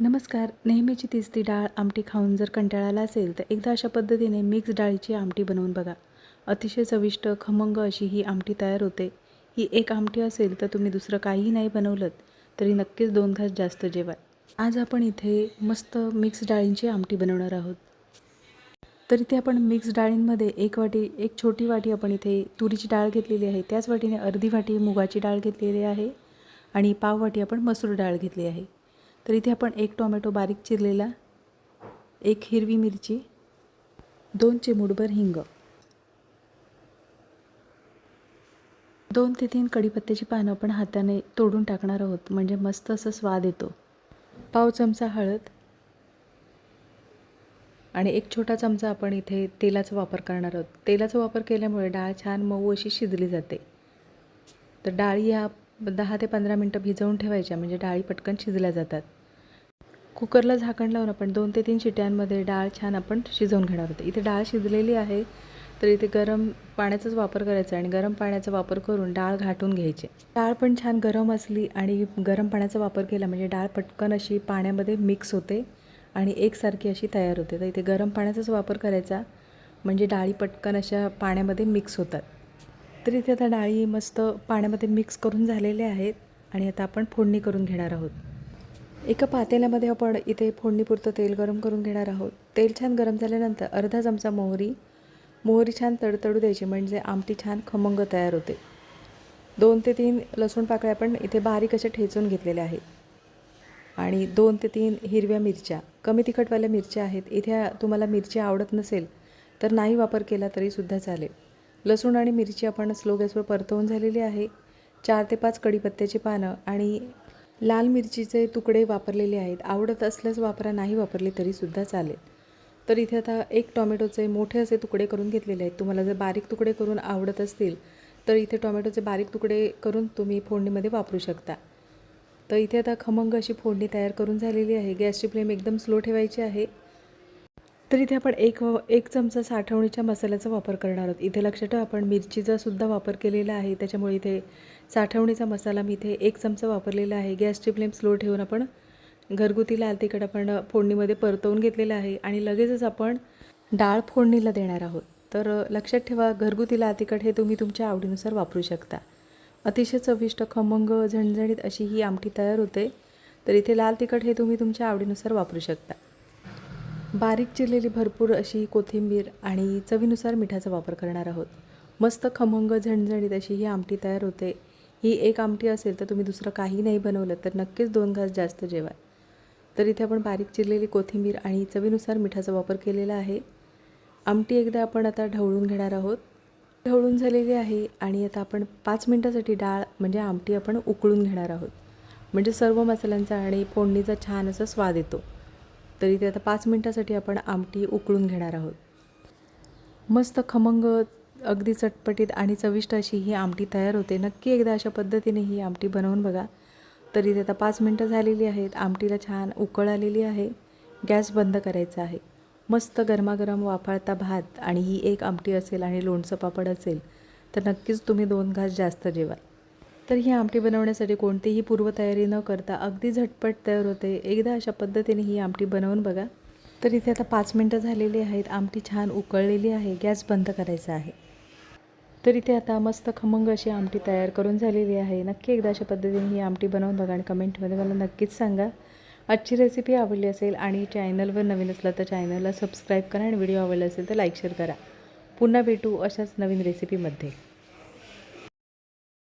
नमस्कार. नेहमीची तीच ती डाळ आमटी खाऊन जर कंटाळाला असेल तर एकदा अशा पद्धतीने मिक्स डाळीची आमटी बनवून बघा. अतिशय चविष्ट खमंग अशी ही आमटी तयार होते. ही एक आमटी असेल तर तुम्ही दुसरं काहीही नाही बनवलं तरी नक्कीच दोन घास जास्त जेवा आज आपण इथे मस्त मिक्स डाळींची आमटी बनवणार आहोत. तर इथे आपण मिक्स डाळींमध्ये एक वाटी एक छोटी वाटी आपण इथे तुरीची डाळ घेतलेली आहे. त्याच वाटीने अर्धी वाटी मुगाची डाळ घेतलेली आहे आणि पाव वाटी आपण मसूर डाळ घेतली आहे. तर इथे आपण एक टोमॅटो बारीक चिरलेला एक हिरवी मिरची दोन चिमूटभर हिंग दोन ते तीन कढीपत्त्याची पानं आपण हाताने तोडून टाकणार आहोत. म्हणजे मस्त असं स्वाद येतो. पाव चमचा हळद आणि एक छोटा चमचा आपण इथे तेलाचा वापर करणार आहोत. तेलाचा वापर केल्यामुळे डाळ छान मऊ अशी शिजली जाते. तर डाळी ह्या दहा ते पंधरा मिनटं भिजवून ठेवायच्या म्हणजे डाळी पटकन शिजल्या जातात. कुकरला झाकण लावून आपण दोन ते तीन शिट्यांमध्ये डाळ छान आपण शिजवून घेणार होतो इथे डाळ शिजलेली आहे तर इथे गरम पाण्याचाच वापर करायचा आणि गरम पाण्याचा वापर करून डाळ घाटून घ्यायची. डाळ पण छान गरम असली आणि गरम पाण्याचा वापर केला म्हणजे डाळ पटकन अशी पाण्यामध्ये मिक्स होते आणि एकसारखी अशी तयार होते. तर इथे गरम पाण्याचाच वापर करायचा म्हणजे डाळी पटकन अशा पाण्यामध्ये मिक्स होतात. तर इथे आता डाळी मस्त पाण्यामध्ये मिक्स करून झालेल्या आहेत आणि आता आपण फोडणी करून घेणार आहोत. एका पातेल्यामध्ये आपण इथे फोडणीपुरतं तेल गरम करून घेणार आहोत. तेल छान गरम झाल्यानंतर अर्धा चमचा मोहरी मोहरी छान तडतडू द्यायची म्हणजे आमटी छान खमंग तयार होते. दोन ते तीन लसूण पाकळ्या आपण इथे बारीक अशा ठेचून घेतलेल्या आहेत. आणि दोन ते तीन हिरव्या मिरच्या कमी तिखटवाल्या मिरच्या आहेत. इथे तुम्हाला मिरची आवडत नसेल तर नाही वापर केला तरीसुद्धा चालेल. लसूण आणि मिरची आपण स्लो गॅसवर परतवून झालेली आहे. चार ते पाच कढीपत्त्याची पानं आणि लाल मिरचीचे तुकडे वापरलेले आहेत. आवडत असल्यास वापरा नाही वापरले तरीसुद्धा चालेल. तर इथे आता एक टॉमॅटोचे मोठे असे तुकडे करून घेतलेले आहेत. तुम्हाला जर बारीक तुकडे करून आवडत असतील तर इथे टॉमॅटोचे बारीक तुकडे करून तुम्ही फोडणीमध्ये वापरू शकता. तर इथे आता खमंग अशी फोडणी तयार करून झालेली आहे. गॅसची फ्लेम एकदम स्लो ठेवायची आहे. तर इथे आपण एक एक चमचा साठवणीच्या मसाल्याचा वापर करणार आहोत. इथे लक्षात ठेवा आपण मिरचीचासुद्धा वापर केलेला आहे. त्याच्यामुळे इथे साठवणीचा मसाला मी इथे एक चमचा वापरलेला आहे. गॅसची फ्लेम स्लो ठेवून आपण घरगुती लाल तिखट आपण फोडणीमध्ये परतवून घेतलेलं आहे आणि लगेचच आपण डाळ फोडणीला देणार आहोत. तर लक्षात ठेवा घरगुती लाल तिखट हे तुम्ही तुमच्या आवडीनुसार वापरू शकता. अतिशय चविष्ट खमंग झणझणीत अशी ही आमटी तयार होते. तर इथे लाल तिखट हे तुम्ही तुमच्या आवडीनुसार वापरू शकता. बारीक चिरलेली भरपूर अशी कोथिंबीर आणि चवीनुसार मिठाचा वापर करणार आहोत. मस्त खमंग झणझणीत अशी ही आमटी तयार होते. ही एक आमटी असेल तर तुम्ही दुसरं काही नाही बनवलं तर नक्कीच दोन घास जास्त जेवा तर इथे आपण बारीक चिरलेली कोथिंबीर आणि चवीनुसार मिठाचा वापर केलेला आहे. आमटी एकदा आपण आता ढवळून घेणार आहोत. ढवळून झालेली आहे आणि आता आपण पाच मिनटासाठी डाळ म्हणजे आमटी आपण उकळून घेणार आहोत. म्हणजे सर्व मसाल्यांचा आणि फोडणीचा छान असा स्वाद येतो. तर इथे आता पाच मिनटासाठी आपण आमटी उकळून घेणार आहोत. मस्त खमंग अगदी चटपटीत आणि चविष्ट अशी ही आमटी तयार होते. नक्की एकदा अशा पद्धतीने ही आमटी बनवून बघा. तर इथे आता पाच मिनटं झालेली आहेत. आमटीला छान उकळ आलेली आहे. गॅस बंद करायचा आहे. मस्त गरमागरम वाफाळता भात आणि ही एक आमटी असेल आणि लोणचं पापड असेल तर नक्कीच तुम्ही दोन घास जास्त जेवाल तर ही आमटी बनवण्यासाठी कोणतीही पूर्वतयारी न करता अगदी झटपट तयार होते. एकदा अशा पद्धतीने ही आमटी बनवून बघा. तर इथे आता पाच मिनटं झालेली आहेत. आमटी छान उकळलेली आहे. गॅस बंद करायचा आहे. तर इथे आता मस्त खमंग अशी आमटी तयार करून झालेली आहे. नक्की एकदा अशा पद्धतीने ही आमटी बनवून बघा आणि कमेंटमध्ये मला नक्कीच सांगा. आजची रेसिपी आवडली असेल आणि चॅनलवर नवीन असला तर चॅनलला सबस्क्राईब करा आणि व्हिडिओ आवडला असेल तर लाईक शेअर करा. पुन्हा भेटू अशाच नवीन रेसिपीमध्ये